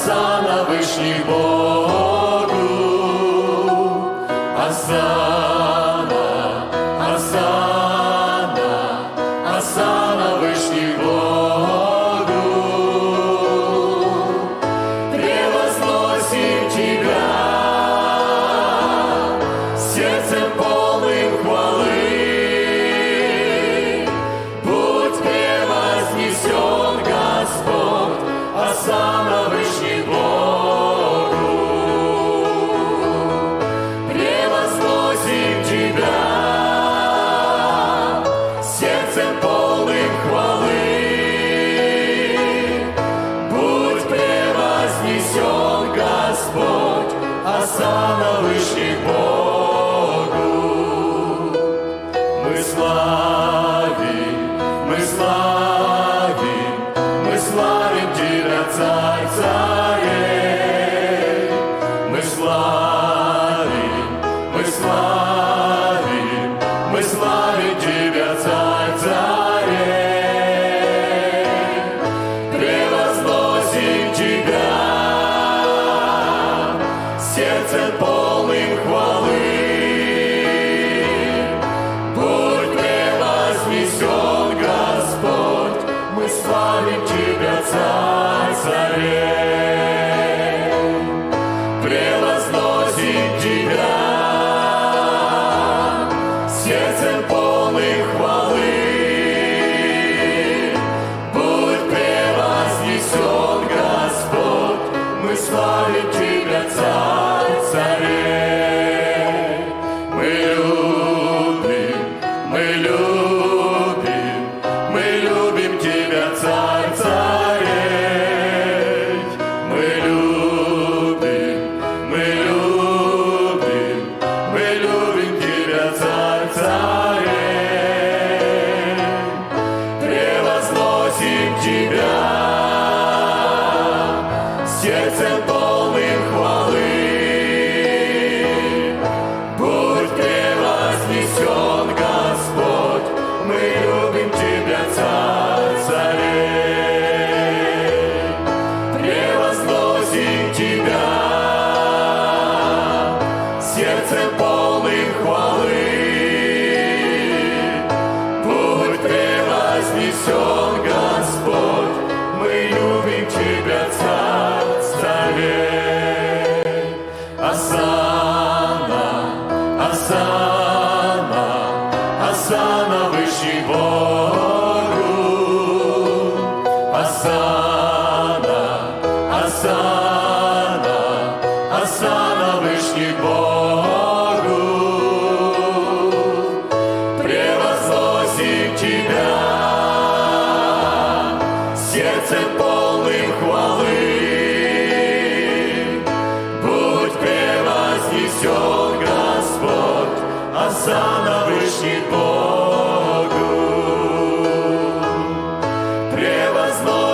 Осана вышли Богу, Осана. Сердцем полным хвалы. Будь превознесен Господь, Осана Вышний Богу. Мы славим, мы славим, сердцем полным хвалы. Будь превознесен Господь, мы славим Тебя, Царь царей. Сердцем полным хвалы. Будь превознесен Господь, мы любим Тебя, царей. Асана, Асана, Асана Богу. Асана, Асана. серцем полным хвалы. Будь превознесен Господь, а сам Вышний Богу. Превозносен